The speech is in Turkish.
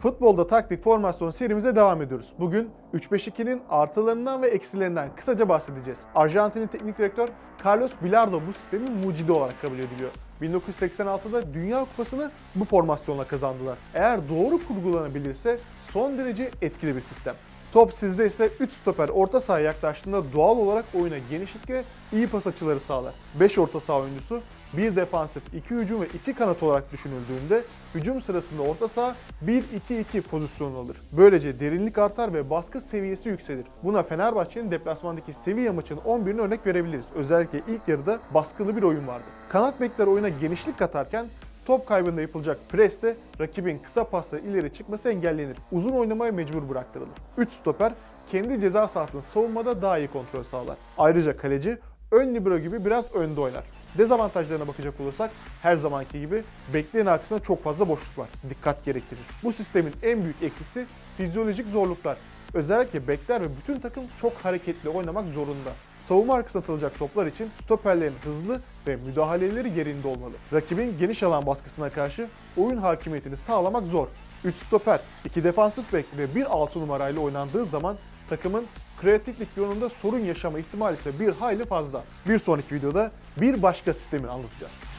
Futbolda taktik formasyon serimize devam ediyoruz. Bugün 3-5-2'nin artılarından ve eksilerinden kısaca bahsedeceğiz. Arjantin'in teknik direktör Carlos Bilardo bu sistemin mucidi olarak kabul ediliyor. 1986'da Dünya Kupası'nı bu formasyonla kazandılar. Eğer doğru kurgulanabilirse son derece etkili bir sistem. Top sizde ise 3 stoper orta sahaya yaklaştığında doğal olarak oyuna genişlik ve iyi pas açıları sağlar. 5 orta saha oyuncusu, 1 defansif, 2 hücum ve 2 kanat olarak düşünüldüğünde hücum sırasında orta saha 1-2-2 pozisyonu alır. Böylece derinlik artar ve baskı seviyesi yükselir. Buna Fenerbahçe'nin deplasmandaki Sevilla maçının 11'ini örnek verebiliriz. Özellikle ilk yarıda baskılı bir oyun vardı. Kanat bekler oyuna genişlik katarken Top kaybında yapılacak preste rakibin kısa pasla ileri çıkması engellenir. Uzun oynamaya mecbur bıraktırılır. 3 stoper kendi ceza sahasını savunmada daha iyi kontrol sağlar. Ayrıca kaleci ön libero gibi biraz önde oynar. Dezavantajlarına bakacak olursak her zamanki gibi bekleyen arkasında çok fazla boşluk var. Dikkat gerektirir. Bu sistemin en büyük eksisi fizyolojik zorluklar. Özellikle bekler ve bütün takım çok hareketli oynamak zorunda. Savunma arkasına atılacak toplar için stoperlerin hızlı ve müdahaleleri yerinde olmalı. Rakibin geniş alan baskısına karşı oyun hakimiyetini sağlamak zor. 3 stoper, 2 defansif bek ve 1 6 numarayla oynandığı zaman takımın kreatiflik yolunda sorun yaşama ihtimali ise bir hayli fazla. Bir sonraki videoda bir başka sistemi anlatacağız.